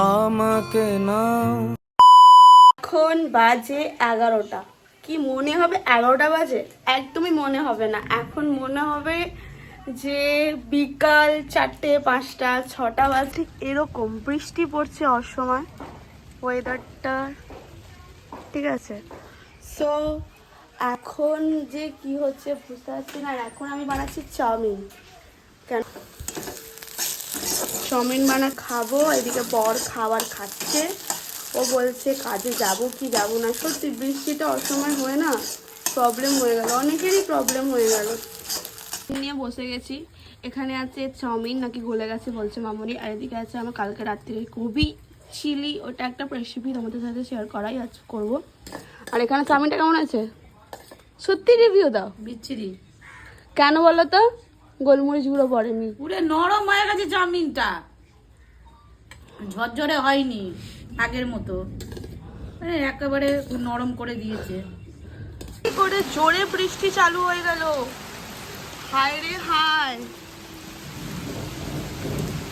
আমাকে নাও। এখন বাজে এগারোটা। কি মনে হবে এগারোটা বাজে? একদমই মনে হবে না। এখন মনে হবে যে বিকাল চারটে, পাঁচটা, ছটা বাজে। এরকম বৃষ্টি পড়ছে অসময় ওয়েদারটা ঠিক আছে? সো এখন যে কি হচ্ছে বুঝতে পারছি না। এখন আমি বানাচ্ছি চাউমিন। কেন? চাউমিন বানা খাব এদিকে বর খাবার খাচ্ছে। ও বলছে কাজে যাব কি যাব না? সত্যি বৃষ্টিটা অসময় হয়ে না প্রবলেম হয়ে গেল অনেকেরই প্রবলেম হয়ে গেল। নিয়ে বসে গেছি। এখানে আছে চাউমিন নাকি গলে গেছে বলছে মামুনি। আর এদিকে আছে আমার কালকে রাত্রিরে গোবি চিলি ওটা একটা রেসিপি তোমাদের সাথে শেয়ার করাই আজ করব। আর এখানে চাউমিনটা কেমন আছে সত্যি রিভিউ দাও। বিচ্ছিরি। কেন বলো তো? গোলমরিচ গুঁড়ো পড়েনি। পুরো নরম হয়ে গেছে চাউমিনটা। ঝরঝরে হয়নি আগের মতো। মানে একেবারে নরম করে দিয়েছে। কি করে জোরে বৃষ্টি চালু হয়ে গেল। হায় রে হায়।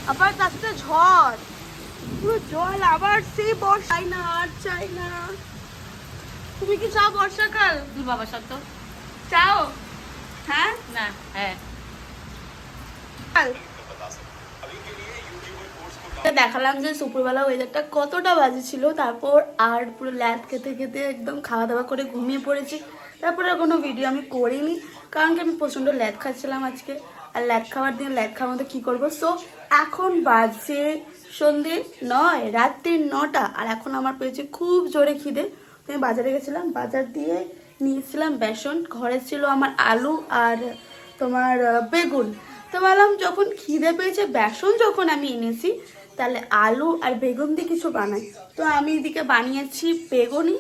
আবার তার সাথে ঝড়। পুরো জল আবার সেই বর্ষাই না আর চাই না তুমি কি চাও বর্ষাকাল? বাবা সত্য চাও। হ্যাঁ? না হ্যাঁ। দেখালাম যে দুপুরবেলা ওয়েদারটা কতটা বাজে ছিল, তারপর আর পুরো ল্যাদ খেতে খেতে একদম খাওয়া দাওয়া করে ঘুমিয়ে পড়েছি। তারপরে কোনো ভিডিও আমি করিনি, কারণ কি আমি প্রচণ্ড ল্যাদ খাচ্ছিলাম আজকে। আর ল্যাদ খাওয়ার দিন ল্যাদ খাওয়ার মধ্যে কী করব? সো এখন বাজে সন্ধে নয় রাত্রির নটা, আর এখন আমার পেয়েছে খুব জোরে খিদে। আমি বাজারে গেছিলাম, বাজার দিয়ে নিয়েছিলাম বেসন। ঘরে ছিল আমার আলু আর তোমার বেগুন। তো ভাবলাম যখন খিদে পেয়েছে, বেসন যখন আমি এনেছি, তাহলে আলু আর বেগুন দিয়ে কিছু বানাই। তো আমি এদিকে বানিয়েছি বেগুনি।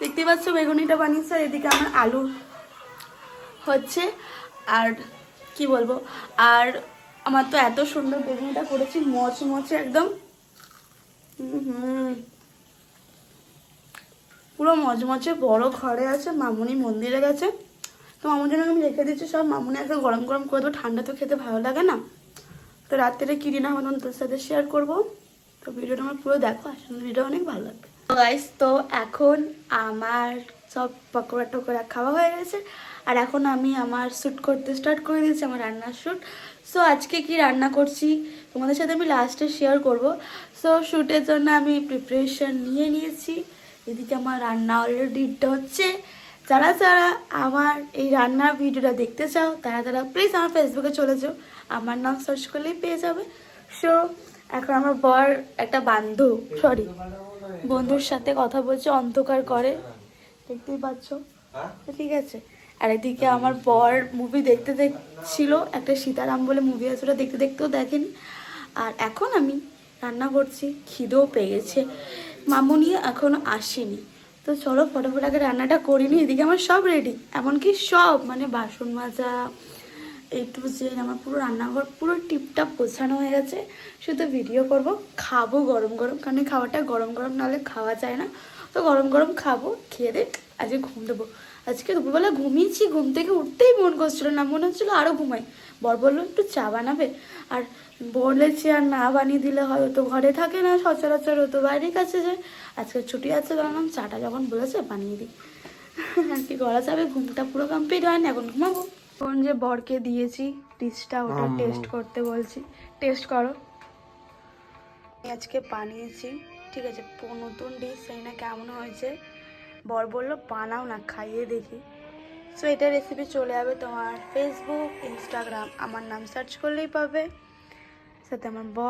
দেখতে পাচ্ছ বেগুনিটা বানিয়েছি, আর এদিকে আমার আলু হচ্ছে। আর কি বলব? আর আমার তো এত সুন্দর বেগুনিটা করেছি, মচমচে একদম। পুরো মচমচে, বড় ঘরে আছে, মামুনি মন্দিরে গেছে। তো মামুর জন্য আমি রেখে দিচ্ছি সব। মামুনি একদম গরম গরম করে দেবো, ঠান্ডা তো খেতে ভালো লাগে না। তো রাত্রে কি ডিনার হতো তোর সাথে শেয়ার করব। তো ভিডিওটা আমার পুরো দেখো আসলে ভিডিও অনেক ভালো লাগবে। গাইস তো এখন আমার সব পকোড়া টকোড়া খাওয়া হয়ে গেছে। আর এখন আমি আমার শ্যুট করতে স্টার্ট করে দিয়েছি, আমার রান্নার শ্যুট সো আজকে কি রান্না করছি, তোমাদের সাথে আমি লাস্টে শেয়ার করব। সো শ্যুটের জন্য আমি প্রিপারেশন নিয়ে নিয়েছি। এদিকে আমার রান্না অলরেডি হচ্ছে। যারা যারা আমার এই রান্নার ভিডিওটা দেখতে চাও তারা তারা প্লিজ আমার ফেসবুকে চলে যাও। আমার নাম সার্চ করলেই পেয়ে যাবে। সো এখন আমার বর একটা বান্ধব সরি বন্ধুর সাথে কথা বলছে অন্ধকার করে। দেখতেই পাচ্ছ? তো ঠিক আছে। আর এদিকে আমার বর মুভি দেখতে দেখছিল একটা সীতারাম বলে মুভি আছে ওটা দেখতে দেখতেও দেখেন। আর এখন আমি রান্না করছি খিদেও পেয়ে গেছে মামুনি এখনও আসেনি। তো চলো ফটোফট আগে রান্নাটা করিনি এদিকে আমার সব রেডি এমনকি সব মানে বাসন মাজা এই টু জেড আমার পুরো রান্নাঘর পুরো টিপটাপ গোছানো হয়ে গেছে। শুধু ভিডিও করব, খাব গরম গরম, কারণ খাওয়াটা গরম গরম নাহলে খাওয়া যায় না। তো গরম গরম খাব খেয়ে দে আজকে ঘুম দেবো। আজকে দুপুরবেলা ঘুমিয়েছি ঘুম থেকে উঠতেই মন করছিল না মনে হচ্ছিল আরও ঘুমাই। বর বলল একটু চা বানাবে? আর বলেছি আর না বানিয়ে দিলে হয় তো ঘরে থাকে না সচরাচর ও তো বাইরের কাছে যায়। আজকে ছুটি আছে বললাম চাটা যখন বলেছে বানিয়ে দিই। আর কি করা যাবে ঘুমটা পুরো কমপ্লিট হয় না এখন ঘুমাবো। কোন যে বরকে দিয়েছি ডিশটা ওটা টেস্ট করতে বলছি। টেস্ট করো। আজকে বানিয়েছি ঠিক আছে নতুন ডিশ সেই না কেমন হয়েছে। বর বলল, বানাও না, খাইয়ে দেখি। সো এটা রেসিপি চলে যাবে তোমার ফেসবুক ইনস্টাগ্রাম আমার নাম সার্চ করলেই পাবে। সাথে আমার বর